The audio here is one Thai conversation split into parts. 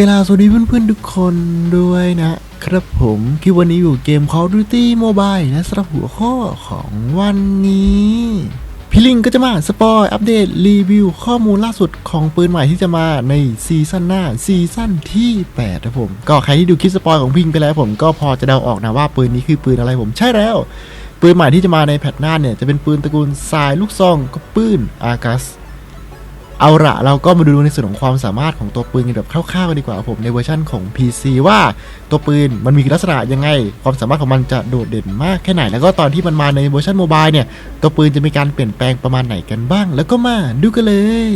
กลาสวัสดีเพื่อนๆทุกคนด้วยนะครับผมคือวันนี้อยู่เกม Call of Duty Mobile และสำหรับหัวข้อของวันนี้พี่ลิงก็จะมาสปอยอัปเดตรีวิวข้อมูลล่าสุดของปืนใหม่ที่จะมาในซีซั่นหน้าซีซั่นที่8นะผมก็ใครที่ดูคลิปสปอยของพิงไปแล้วผมก็พอจะเดาออกนะว่าปืนนี้คือปืนอะไรผมใช่แล้ว ปืนใหม่ที่จะมาในแพทหน้าเนี่ยจะเป็นปืนตระกูลทรายลูกซองก็ปืนอากัส เอาละเราก็มาดูในส่วนของความสามารถของตัวปืนกันแบบคร่าวๆกันดีกว่าผมในเวอร์ชั่นของ PC ว่าตัวปืนมันมีลักษณะยังไง ความสามารถของมันจะโดดเด่นมากแค่ไหน แล้วก็ตอนที่มันมาในเวอร์ชันโมบายเนี่ย ตัวปืนจะมีการเปลี่ยนแปลงประมาณไหนกันบ้าง แล้วก็มาดูกันเลย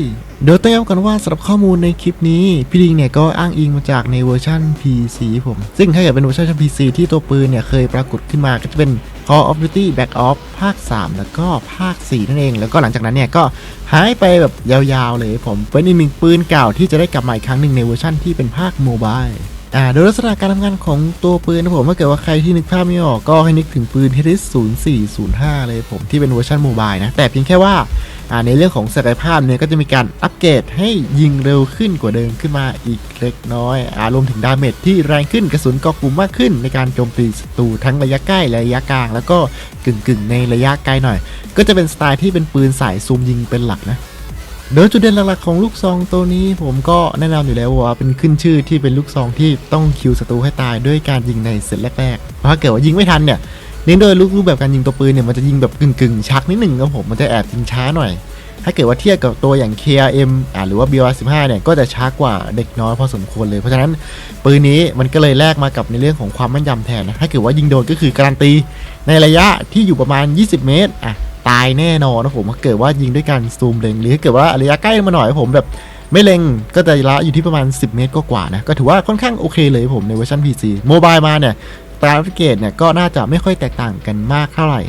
เดี๋ยวต้องย้ำกันว่าสำหรับข้อมูลในคลิปนี้ พี่ลิงเนี่ยก็อ้างอิงมาจากในเวอร์ชัน PC ผม ซึ่งถ้าเกิดเป็นเวอร์ชัน PC ที่ตัวปืนเนี่ยเคยปรากฏขึ้นมาก็จะเป็น Call of Duty Black Ops ภาค 3 แล้วก็ภาค 4 นั่นเอง แล้วก็หลังจากนั้นเนี่ยก็หายไปแบบยาวๆเลยผมเป็นอีกหนึ่งปืนเก่าที่จะได้กลับมาอีกครั้งหนึ่งในเวอร์ชันที่เป็นภาคโมบายอ่าโดยลักษณะการทำงานของตัวปืนนะผมถ้าเกิดว่าใครที่นึกภาพไม่ออกก็ให้นึกถึงปืน h 0405 เลยผมที่เป็นเวอร์ชันโมบายนะ แต่เพียงแค่ว่า ในเรื่องของศักยภาพเนี่ยก็จะมีการอัปเกรดให้ยิงเร็วขึ้นกว่าเดิมขึ้นมาอีกเล็กน้อยอารวมถึงดาเมจที่แรงขึ้นกระสุนกาะกลุ่มมากขึ้น ในการโจมตีศัตรูทั้งระยะใกล้และระยะกลาง แล้วก็กึ่งๆ ในระยะไกลหน่อย ก็จะเป็นสไตล์ที่เป็นปืนสายซูมยิงเป็นหลักนะโดยจุดเด่นหลักๆของลูกซองตัวนี้ผมก็แนะนำอยู่แล้วว่าเป็นขึ้นชื่อที่เป็นลูกซองที่ต้องคิวศัตรูให้ตายด้วยการยิงในเซตแรกๆ เพราะเกิดว่ายิงไม่ทันเนี่ย เนื่องโดยรูปแบบการยิงตัวปืนเนี่ยมันจะยิงแบบกึ่งๆชักนิดหนึ่งครับผมมันจะแอบยิงช้าหน่อย ถ้าเกิดว่าเทียบกับตัวอย่าง KRM อ่าหรือว่า BR15 เนี่ยก็จะช้ากว่าเด็กน้อยพอสมควรเลย เพราะฉะนั้นปืนนี้มันก็เลยแลกมากับในเรื่องของความแม่นยำแทนนะถ้าเกิดว่ายิงโดนก็คือการันตี ในระยะที่อยู่ประมาณ 20 เมตรอะตายแน่นอนนะผมถ้าเกิดว่ายิงด้วยการซูมเล็งหรือถ้าเกิดว่าระยะใกล้มาหน่อยผมแบบไม่เล็งก็จะระยะอยู่ที่ประมาณ 10 เมตรก็กว่านะ ก็ถือว่าค่อนข้างโอเคเลยผมในเวอร์ชัน PC โมบายมาเนี่ย ตราฟิเกตเนี่ยก็น่าจะไม่ค่อยแตกต่างกันมากเท่าไหร่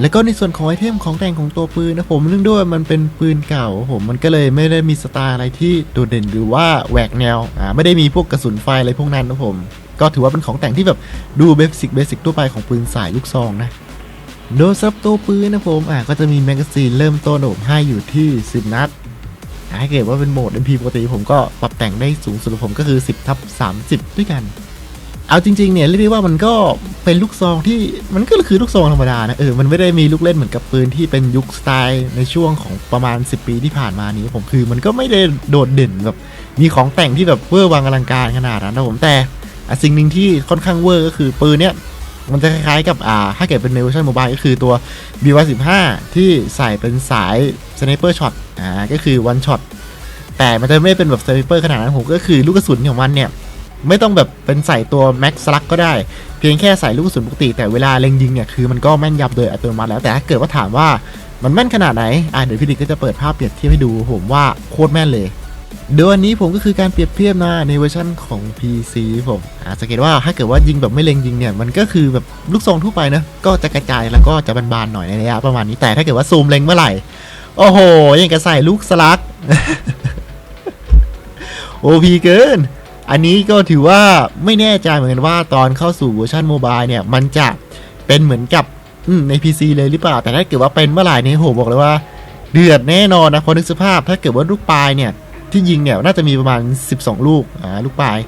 แล้วก็ในส่วนของไอเทมของแต่งของตัวปืนนะผมเนื่องด้วยมันเป็นปืนเก่าผมมันก็เลยไม่ได้มีสไตล์อะไรที่โดดเด่นหรือว่าแหวกแนวอ่าไม่ได้มีพวกกระสุนไฟอะไรพวกนั้นนะผม ก็ถือว่าเป็นของแต่งที่แบบดูเบสิกเบสิกทั่วไปของปืนสายลูกซองนะโดยซับตัวปืนนะผมอะก็จะมีแมกกาซีนเริ่มต้นผมให้อยู่ที่ 10 นัดถ้าเกิดว่าเป็นโหมด MP ปกติผมก็ปรับแต่งได้สูงสุดของผมก็คือ 10ทับ30 ด้วยกัน เอาจริงๆเนี่ยเรียกได้ว่ามันก็เป็นลูกซองที่มันก็คือลูกซองธรรมดานะเออมันไม่ได้มีลูกเล่นเหมือนกับปืนที่เป็นยุคสไตล์ในช่วงของประมาณ 10 ปีที่ผ่านมานี้ผมคือมันก็ไม่ได้โดดเด่นแบบมีของแต่งที่แบบเวอร์วังอลังการขนาดนั้นนะผมแต่สิ่งหนึ่งที่ค่อนข้างเวอร์ก็คือปืนเนี่ยมันจะคล้ายๆกับอ่าถ้าเกิดเป็นในเวอร์ชันโมบายก็คือตัว B115 ที่ใส่เป็นสายสไนเปอร์ช็อตอ่าก็คือวันช็อตแต่มันจะไม่เป็นแบบสไนเปอร์ขนาดนั้นผมก็คือลูกกระสุนของมันเนี่ย ไม่ต้องแบบเป็นใส่ตัวแม็กซ์ลักก็ได้ เพียงแค่ใส่ลูกกระสุนปกติ แต่เวลาเล็งยิงเนี่ยคือมันก็แม่นยำโดยอัตโนมัติแล้วแต่ถ้าเกิดว่าถามว่ามันแม่นขนาดไหนอ่าเดี๋ยวพี่ดิกก็จะเปิดภาพเปรียบเทียบให้ดูผมว่าโคตรแม่นเลยเดี๋ยววันนี้ผมก็คือการเปรียบเทียบนะในเวอร์ชันของ PC ผมอ่าสังเกตว่าถ้าเกิดว่ายิงแบบไม่เล็งยิงเนี่ย มันก็คือแบบลูกซองทั่วไปนะ ก็จะกระจายแล้วก็จะบานๆหน่อยในระยะประมาณนี้แต่ถ้าเกิดว่าซูมเล็งเมื่อไหร่ โอ้โหยังกระใส่ลูกสลัก โอพีเกิน อันนี้ก็ถือว่าไม่แน่ใจเหมือนกันว่าตอนเข้าสู่เวอร์ชันโมบายเนี่ย มันจะเป็นเหมือนกับใน PC เลยหรือเปล่า แต่ถ้าเกิดว่าเป็นเมื่อไหร่เนี่ยโหบอกเลยว่า เดือดแน่นอนนะพอนึกสภาพ ถ้าเกิดว่าลูกปลายเนี่ย ที่ยิงเนี่ยน่าจะมีประมาณ 12 ลูกอ่าลูกปลาย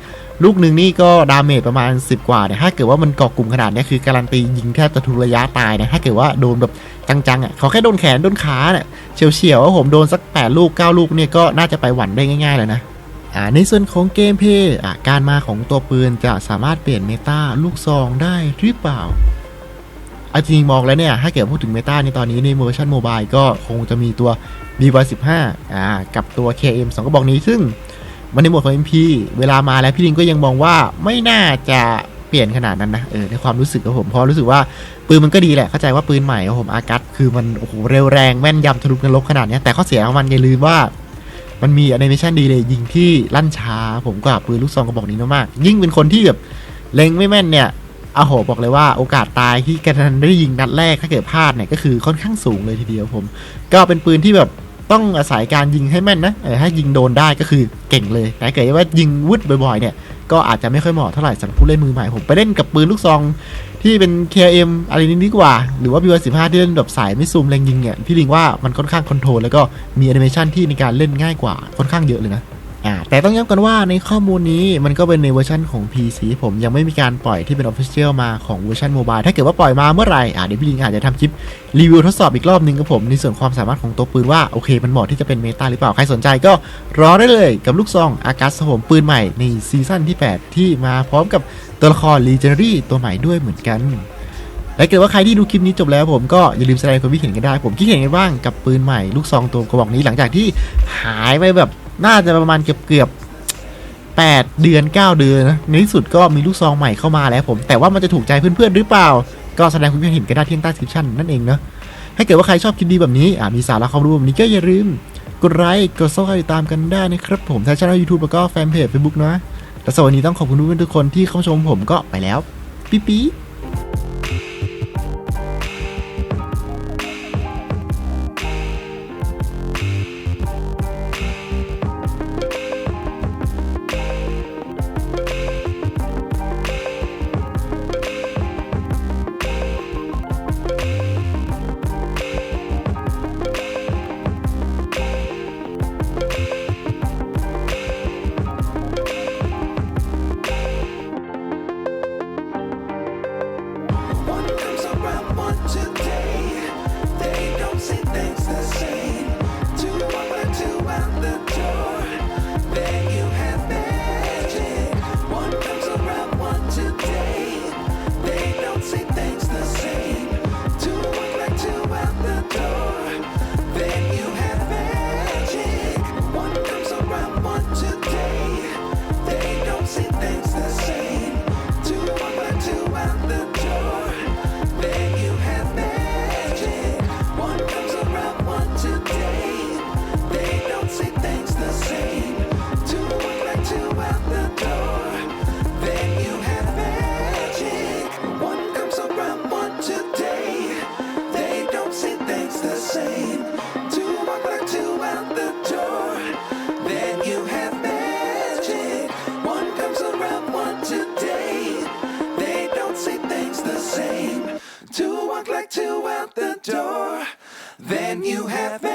ลูกหนึ่งนี่ก็ดาเมจประมาณ 10 กว่าเนี่ยถ้าเกิดว่ามันเกาะกลุ่มขนาดเนี้ยคือการันตียิงแทบจะทุกระยะตายนะถ้าเกิดว่าโดนแบบจังๆอะขอแค่โดนแขนโดนขาเนี่ยเฉียวๆว่าผมโดนสัก 8 ลูก 9 ลูกเนี่ยก็น่าจะไปหวันได้ง่ายๆเลยนะ ในส่วนของเกมเพย์การมาของตัวปืนจะสามารถเปลี่ยนเมตาลูกซองได้หรือเปล่าอาจริงมองแล้วเนี่ยถ้าเกิดพูดถึงเมตาในตอนนี้ในเวอร์ชันโมบายก็คงจะมีตัว B115 อ่ากับตัว KM 2กระบอกนี้ซึ่งมันในหมวดของ MP เวลามาแล้วพี่ลิงก็ยังมองว่าไม่น่าจะเปลี่ยนขนาดนั้นนะเออในความรู้สึกของผมเพราะรู้สึกว่าปืนมันก็ดีแหละเข้าใจว่าปืนใหม่ของผมอากัสคือมันโอ้โหเร็วแรงแม่นยำทะลุนรกขนาดนี้แต่ข้อเสียของมันอย่าลืมว่า มันมีแอนิเมชันดีเลยยิงที่ลั่นช้า ผมก็ปืนลูกซองกระบอกนี้มากยิ่งเป็นคนที่แบบเล็งไม่แม่นเนี่ยอาโหบอกเลยว่าโอกาสตายที่กระทันได้ยิงนัดแรกถ้าเกิดพลาดเนี่ยก็คือค่อนข้างสูงเลยทีเดียวผม ก็เป็นปืนที่แบบต้องอาศัยการยิงให้แม่นนะถ้ายิงโดนได้ก็คือเก่งเลยแต่ถ้าเกิดว่ายิงวุดบ่อยๆเนี่ย ก็อาจจะไม่ค่อยเหมาะเท่าไหร่สำหรับผู้เล่นมือใหม่ผมไปเล่นกับปืนลูกซองที่เป็น KM อะไรนี้ดีกว่า หรือว่า B15 ที่เล่นแบบสายไม่ซูมแรงยิงเนี่ยพี่ลิงว่ามันค่อนข้างคอนโทรลแล้วก็มีแอนิเมชันที่ในการเล่นง่ายกว่าค่อนข้างเยอะเลยนะ อ่าแต่ต้องย้ำกันว่าในข้อมูลนี้มันก็เป็นในเวอร์ชันของ PC ผมยังไม่มีการปล่อยที่เป็น Official มาของเวอร์ชันโมบายถ้าเกิดว่าปล่อยมาเมื่อไหร่อ่าเดี๋ยวพี่ลิงอาจจะทำคลิปรีวิวทดสอบอีกรอบหนึงกับผม ในส่วนความสามารถของตัวปืนว่า โอเค มันเหมาะที่จะเป็นเมตาหรือเปล่า ใครสนใจก็รอได้เลยกับลูกซองอากาศสผมปืนใหม่ในซีซั่นที่ 8 ที่มาพร้อมกับตัวละคร Legendary ตัวใหม่ด้วยเหมือนกันและเกิดว่าใครที่ดูคลิปนี้จบแล้วผมก็อย่าลืมแสดงความคิดเห็นกันได้ ผมคิดเห็นกันบ้างกับปืนใหม่ลูกซองตัวกระบอกนี้หลังจากที่หายไปแบบ น่าจะประมาณเกือบเกือบๆ8เดือน 9 เดือนนะในที่สุดก็มีลูกซองใหม่เข้ามาแล้วผม แต่ว่ามันจะถูกใจเพื่อนๆหรือเปล่า ก็แสดงความคิดเห็นกันได้ที่ใต้คลิปชั่นนั่นเองเนาะถ้าเกิดว่าใครชอบคลิปดีแบบนี้อ่ามีสาระความรู้แบบนี้ก็อย่าลืมกดไลค์กดซับสไครต์ตามกันได้นะครับผมทางช่องยูทูบแล้วก็แฟนเพจเฟซบุ๊กนะและสวันนี้ต้องขอบคุณเพื่อนทุกคนที่เข้ามาชมผมก็ไปแล้วปี๊ปี๊ you have.